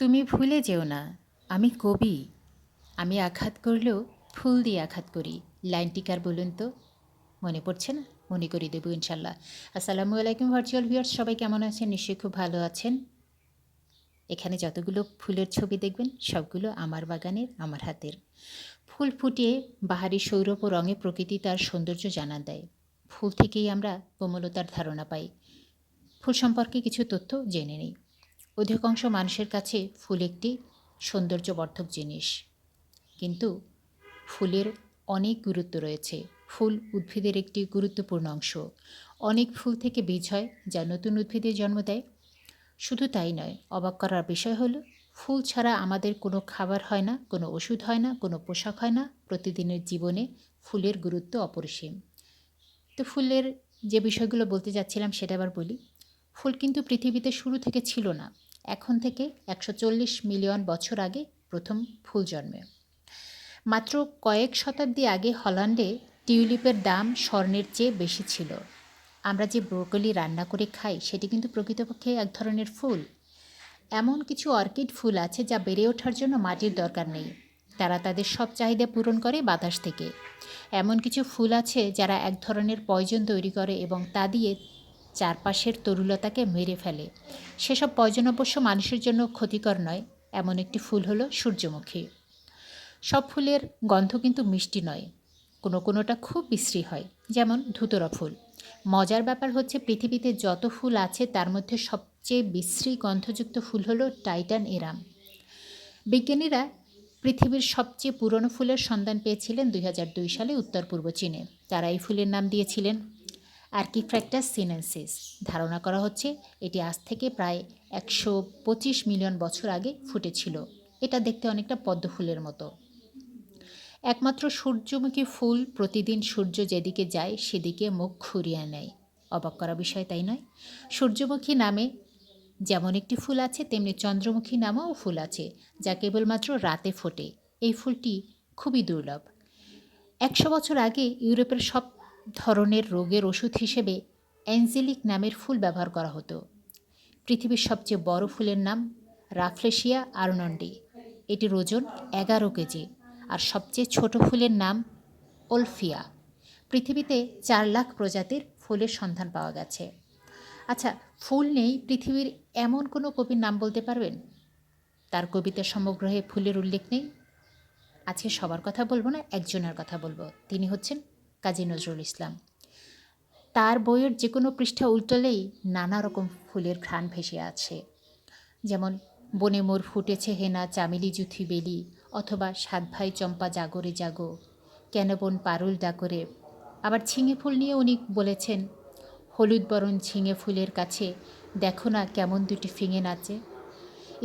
তুমি ভুলে যেও না, আমি কবি। আমি আঘাত করলেও ফুল দিয়ে আঘাত করি। লাইনটি কার বলুন তো। মনে পড়ছে না? মনে করি দেবো ইনশাল্লাহ। আসসালামু আলাইকুম ভার্চুয়াল ভিউয়ার্স সবাই কেমন আছেন? নিশ্চয়ই খুব ভালো আছেন। এখানে যতগুলো ফুলের ছবি দেখবেন, সবগুলো আমার বাগানের, আমার হাতের। ফুল ফুটিয়ে বাহারি সৌরভ ও রঙে প্রকৃতি তার সৌন্দর্য জানা দেয়। ফুল থেকেই আমরা কোমলতার ধারণা পাই। ফুল সম্পর্কে কিছু তথ্য জেনে নিই। অধিকাংশ মানুষের কাছে ফুল একটি সৌন্দর্যবর্ধক জিনিস। কিন্তু ফুলের অনেক গুরুত্ব রয়েছে। ফুল উদ্ভিদের একটি গুরুত্বপূর্ণ অংশ। অনেক ফুল থেকে বীজ হয় যা নতুন উদ্ভিদের জন্ম দেয়। শুধু তাই নয়, অবাক করার বিষয় হলো, ফুল ছাড়া আমাদের কোনো খাবার হয় না, কোনো ওষুধ হয় না, কোনো পোশাক হয় না, প্রতিদিনের জীবনে ফুলের গুরুত্ব অপরিসীম। তো ফুলের যে বিষয়গুলো বলতে যাচ্ছিলাম সেটা আবার বলি। ফুল কিন্তু পৃথিবীতে শুরু থেকে ছিল না। এখন থেকে একশো চল্লিশ মিলিয়ন বছর আগে প্রথম ফুল জন্মে। মাত্র কয়েক শতাব্দী আগে হল্যান্ডে টিউলিপের দাম স্বর্ণের চেয়ে বেশি ছিল। আমরা যে ব্রোকলি রান্না করে খাই, সেটি কিন্তু প্রকৃতপক্ষে এক ধরনের ফুল। এমন কিছু অর্কিড ফুল আছে যা বেড়ে ওঠার জন্য মাটির দরকার নেই। তারা তাদের সব চাহিদা পূরণ করে বাতাস থেকে। এমন কিছু ফুল আছে যারা এক ধরনের পয়জন তৈরি করে এবং তা দিয়ে চারপাশের তরুলতাকে মেরে ফেলে। সেসব পয়জন অবশ্য মানুষের জন্য ক্ষতিকর নয়, এমন একটি ফুল হলো সূর্যমুখী। সব ফুলের গন্ধ কিন্তু মিষ্টি নয়। কোনো কোনোটা খুব বিশ্রী হয়, যেমন ধুতরা ফুল। মজার ব্যাপার হচ্ছে পৃথিবীতে যত ফুল আছে, তার মধ্যে সবচেয়ে বিশ্রী গন্ধযুক্ত ফুল হলো টাইটান এরাম। বিজ্ঞানীরা পৃথিবীর সবচেয়ে পুরনো ফুলের সন্ধান পেয়েছিলেন দুই হাজার দুই সালে উত্তর পূর্ব চীনে। তারা এই ফুলের নাম দিয়েছিলেন আর্কিফ্র্যাক্টাস সিনেন্সিস ধারণা করা হচ্ছে এটি আজ থেকে প্রায় একশো পঁচিশ মিলিয়ন বছর আগে ফুটেছিল। এটা দেখতে অনেকটা পদ্ম ফুলের মতো। একমাত্র সূর্যমুখী ফুল প্রতিদিন সূর্য যেদিকে যায়, সেদিকে মুখ ঘুরিয়ে নেয়। অবাক করা বিষয় তাই নয়। সূর্যমুখী নামে যেমন একটি ফুল আছে, তেমনি চন্দ্রমুখী নামেও ফুল আছে, যা কেবলমাত্র রাতে ফোটে। এই ফুলটি খুবই দুর্লভ। একশো বছর আগে ইউরোপের সব ধরনের রোগের ওষুধ হিসেবে অ্যাঞ্জেলিক নামের ফুল ব্যবহার করা হতো। পৃথিবীর সবচেয়ে বড় ফুলের নাম রাফলেশিয়া আর্নন্ডি। এটির ওজন এগারো কেজি আর সবচেয়ে ছোট ফুলের নাম ওলফিয়া। পৃথিবীতে চার লাখ প্রজাতির ফুলের সন্ধান পাওয়া গেছে। আচ্ছা ফুল নেই, পৃথিবীর এমন কোনো কবির নাম বলতে পারবেন? তার কবিতা সমগ্রহে ফুলের উল্লেখ নেই। আজকে সবার কথা বলব না, একজনের কথা বলব। তিনি হচ্ছেন কাজী নজরুল ইসলাম। তার বইয়ের যে কোনো পৃষ্ঠা উল্টলেই নানা রকম ফুলের ঘ্রাণ ভেসে আছে। যেমন, বনে মোর ফুটেছে হেনা চামেলি জুথি বেলি অথবা, সাত ভাই চম্পা জাগরে জাগো কেন বোন পারুল ডাকরে আবার ঝিঙে ফুল নিয়ে উনি বলেছেন, হলুদ বরণ ঝিঙে ফুলের কাছে, দেখো না কেমন দুটি ফিঙে নাচে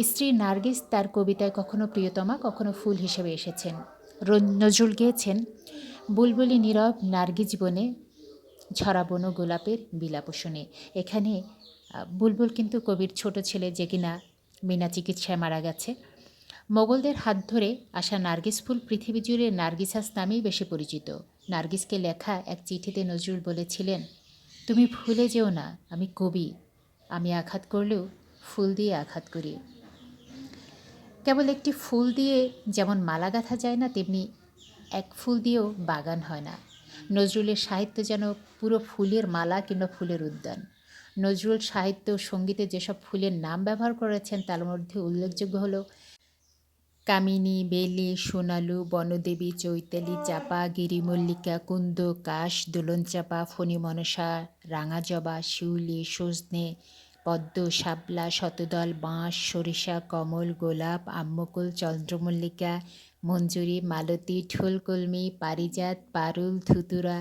স্ত্রী নার্গিস তার কবিতায় কখনো প্রিয়তমা, কখনো ফুল হিসেবে এসেছেন। নজরুল গেয়েছেন বুলবুলি নীরব নার্গি জীবনে ঝরা বনো গোলাপের বিলাপ শুনে এখানে বুলবুল কিন্তু কবির ছোট ছেলে যে কিনা বিনা চিকিৎসায় মারা গেছে। মোগলদের হাত ধরে আসা নার্গিস ফুল পৃথিবী জুড়ে নার্গিসাস নামেই বেশি পরিচিত। নার্গিসকে লেখা এক চিঠিতে নজরুল বলেছিলেন, তুমি ভুলে যেও না, আমি কবি। আমি আঘাত করলেও ফুল দিয়ে আঘাত করি। কেবল একটি ফুল দিয়ে যেমন মালা গাঁথা যায় না, তেমনি এক ফুল দিয়েও বাগান হয় না। নজরুলের সাহিত্য যেন পুরো ফুলের মালা কিংবা ফুলের উদ্যান। নজরুল সাহিত্য সঙ্গীতে যেসব ফুলের নাম ব্যবহার করেছেন, তার মধ্যে উল্লেখযোগ্য হলো কামিনী, বেলি, সোনালু, বনদেবী, চৈতালি, চাপা, গিরিমল্লিকা, কুন্দ, কাশ দোলন চাপা ফণি মনসা রাঙা শিউলি, সজনে পদ্ম, শাপলা, শতদল, বাঁশ, সরিষা, কমল, গোলাপ, আম্মকুল, চন্দ্রমল্লিকা, মঞ্জুরি, মালতী, ঠোলকলমি, পারিজাত, পারুল, ধুতুরা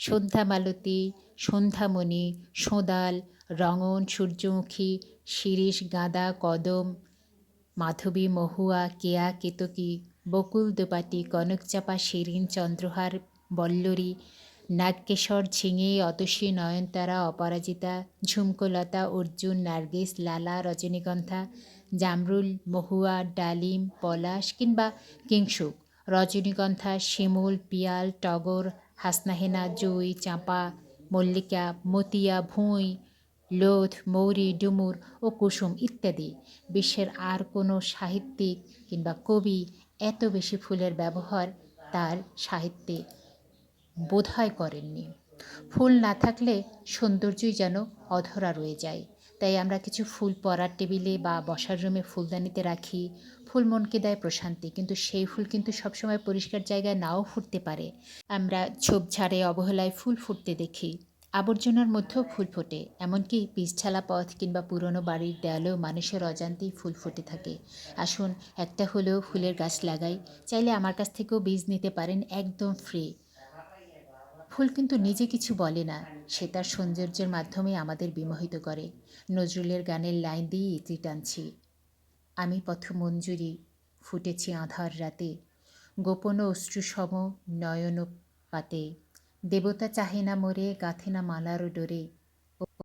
সন্ধ্যা মালতী সন্ধ্যামণি, সোঁদাল, রঙন, সূর্যমুখী, শিরিষ, গাঁদা, কদম, মাধবী, মহুয়া, কেয়া, কেতকী, বকুল, দোপাটি, কনকচাপা, শিরিন, চন্দ্রহার, বল্লরী নাগকেশর ঝিঙে, অতসী নয়নতারা, অপরাজিতা, ঝুমকোলতা, অর্জুন, নার্গিস, লালা, রজনীগন্ধা, জামরুল, মহুয়া, ডালিম, পলাশ কিংবা কিংসুক রজনীগন্ধা, শিমুল, পিয়াল, টগর, হাসনাহেনা, জুই, চাঁপা, মল্লিকা, মতিয়া, ভুঁই, লোধ, মৌরি, ডুমুর ও কুসুম ইত্যাদি। বিশ্বের আর কোনো সাহিত্যিক কিংবা কবি এত বেশি ফুলের ব্যবহার তার সাহিত্যে বোধহয় করেননি। ফুল না থাকলে সৌন্দর্যই যেন অধরা রয়ে যায়। তাই আমরা কিছু ফুল পরার টেবিলে বা বসার রুমে ফুলদানিতে রাখি। ফুল মনকে দেয় প্রশান্তি, কিন্তু সেই ফুল কিন্তু সবসময় পরিষ্কার জায়গায় নাও ফুটতে পারে। আমরা ঝোপঝাড়ে অবহেলায় ফুল ফুটতে দেখি। আবর্জনার মধ্যেও ফুল ফোটে, এমনকি পিছছালা পথ কিংবা পুরনো বাড়ির দেয়ালেও মানুষের অজান্তেই ফুল ফুটে থাকে। আসুন একটা হলেও ফুলের গাছ লাগাই। চাইলে আমার কাছ থেকেও বীজ নিতে পারেন একদম ফ্রি। ফুল কিন্তু নিজে কিছু বলে না, সে তার সৌন্দর্যের মাধ্যমে আমাদের বিমোহিত করে। নজরুলের গানের লাইন দিয়ে ইতি টানছি। আমি পথ মঞ্জুরি ফুটেছি আধার রাতে। গোপন অশ্রুসম নয়ন পাতে দেবতা চাহে না মোরে, গাথে না মালারও ডোরে।